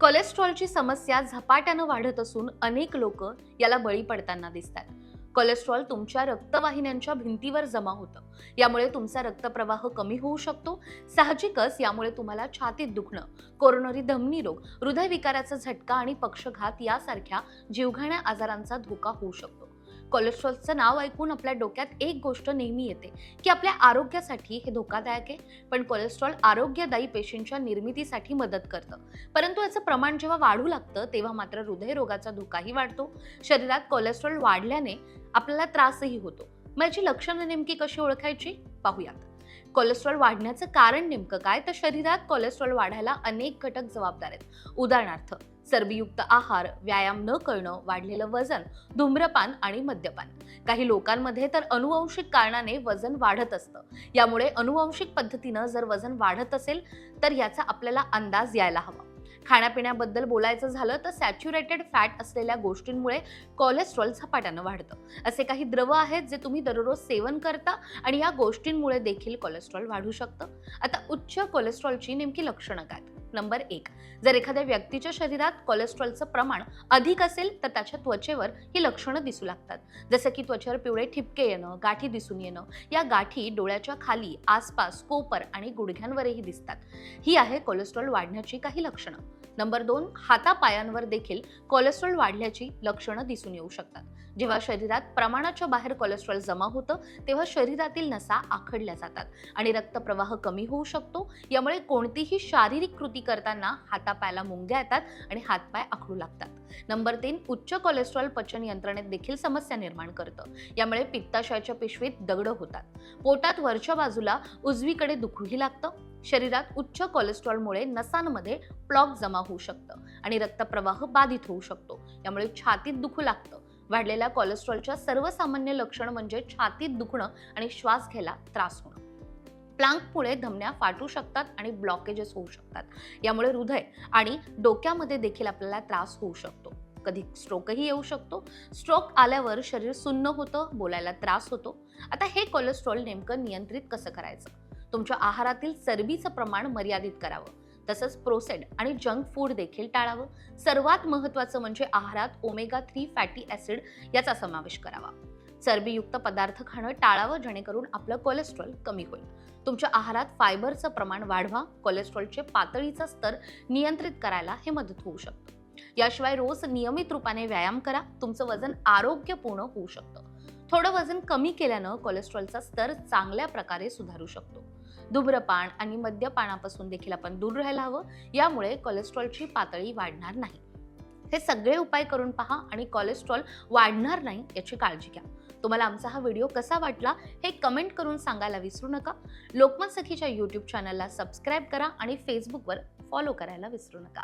कोलेस्ट्रॉलची समस्या झपाट्यानं वाढत असून अनेक लोक याला बळी पडताना दिसतात. कोलेस्ट्रॉल तुमच्या रक्तवाहिन्यांच्या भिंतीवर जमा होतं. यामुळे तुमचा रक्तप्रवाह कमी होऊ शकतो. साहजिकच यामुळे तुम्हाला छातीत दुखणं कोरोनरी धमनी रोग हृदयविकाराचा झटका आणि पक्षघात यासारख्या जीवघाण्या आजारांचा धोका होऊ शकतो. कोलेस्ट्रॉलचं नाव ऐकून आपल्या डोक्यात एक गोष्ट नेहमी येते की आपल्या आरोग्यासाठी हे धोकादायक आहे. पण कोलेस्ट्रॉल आरोग्यदायी पेशींच्या निर्मितीसाठी मदत करतं. परंतु याचं प्रमाण जेव्हा वाढू लागतं तेव्हा मात्र हृदयरोगाचा धोकाही वाढतो. शरीरात कोलेस्ट्रॉल वाढल्याने आपल्याला त्रासही होतो. मग याची लक्षणं नेमकी कशी ओळखायची? पाहूयात. कोलेस्ट्रॉल वाढण्याचं कारण नेमकं काय? तर शरीरात कोलेस्ट्रॉल वाढायला अनेक घटक जबाबदार आहेत. उदाहरणार्थ चरबीयुक्त आहार व्यायाम न करणं वाढलेलं वजन धूम्रपान आणि मद्यपान. काही लोकांमध्ये तर अनुवंशिक कारणाने वजन वाढत असतं. यामुळे अनुवंशिक पद्धतीनं जर वजन वाढत असेल तर याचा आपल्याला अंदाज यायला हवा. खाण्यापिण्याबद्दल बोलायचं झालं तर सॅच्युरेटेड फॅट असलेल्या गोष्टींमुळे कोलेस्ट्रॉल झपाट्यानं वाढतं. असे काही द्रव आहेत जे तुम्ही दररोज सेवन करता आणि या गोष्टींमुळे देखील कोलेस्ट्रॉल वाढू शकतं. आता उच्च कोलेस्ट्रॉलची नेमकी लक्षणं काय नंबर एक जर एखाद्या व्यक्तीच्या शरीरात कोलेस्ट्रॉलचं प्रमाण अधिक असेल तर त्याच्या त्वचेवर ही लक्षणं दिसू लागतात. जसं की त्वचेवर पिवळे ठिपके येणं गाठी दिसून येणं या गाठी डोळ्याच्या खाली आसपास कोपर आणि गुडघ्यांवरही दिसतात. ही आहे कोलेस्ट्रॉल वाढण्याची काही लक्षणं. नंबर दोन हातापायांवर देखील कोलेस्ट्रॉल वाढल्याची लक्षणं दिसून येऊ शकतात. जेव्हा शरीरात प्रमाणाच्या बाहेर कोलेस्ट्रॉल जमा होतं तेव्हा शरीरातील नसा आखडल्या जातात आणि रक्तप्रवाह कमी होऊ शकतो. यामुळे कोणतीही शारीरिक कृती करताना हातापायाला मुंग्या येतात आणि हातपाय आखडू लागतात. नंबर तीन उच्च कोलेस्ट्रॉल पचन यंत्रणेत देखील समस्या निर्माण करतं. यामुळे पित्ताशयाच्या पिशवीत दगड होतात. पोटात वरच्या बाजूला उजवीकडे दुखूही लागतं. शरीरात उच्च कोलेस्ट्रॉलमुळे नसांमध्ये प्लॉक जमा होऊ शकतं आणि रक्तप्रवाह बाधित होऊ शकतो. यामुळे छातीत दुखू लागतं. वाढलेल्या कोलेस्ट्रॉलच्या सर्वसामान्य लक्षण म्हणजे छातीत दुखणं आणि श्वास घ्यायला त्रास होणं. प्लांकमुळे धमन्या फाटू शकतात आणि ब्लॉकेजेस होऊ शकतात. यामुळे हृदय आणि डोक्यामध्ये देखील आपल्याला त्रास होऊ शकतो. कधी स्ट्रोकही येऊ शकतो. स्ट्रोक आल्यावर शरीर सुन्न होतं बोलायला त्रास होतो. आता हे कोलेस्ट्रॉल नेमकं नियंत्रित कसं करायचं? तुमच्या आहारातील चरबीचं प्रमाण मर्यादित करावं. तसंच प्रोसेड आणि जंक फूड देखील टाळावं. सर्वात महत्त्वाचं म्हणजे आहारात ओमेगा थ्री फॅटी ॲसिड याचा समावेश करावा. चरबीयुक्त पदार्थ खाणं टाळावं जेणेकरून आपलं कोलेस्ट्रॉल कमी होईल. तुमच्या आहारात फायबरचं प्रमाण वाढवा. कोलेस्ट्रॉलचे पातळीचा स्तर नियंत्रित करायला हे मदत होऊ शकतं. याशिवाय रोज नियमित रूपाने व्यायाम करा. तुमचं वजन आरोग्यपूर्ण होऊ शकतं. थोडं वजन कमी केल्यानं कोलेस्ट्रॉलचा स्तर चांगल्या प्रकारे सुधारू शकतो. धूम्रपान आणि मद्यपानापासून देखील आपण दूर राहायला हवं. यामुळे कोलेस्ट्रॉलची पातळी वाढणार नाही. हे सगळे उपाय करून पहा आणि कोलेस्ट्रॉल वाढणार नाही याची काळजी घ्या. तुम्हाला आमचा हा व्हिडिओ कसा वाटला हे कमेंट करून सांगायला विसरू नका. लोकमत सखीच्या यूट्यूब चॅनलला सबस्क्राईब करा आणि फेसबुकवर फॉलो करायला विसरू नका.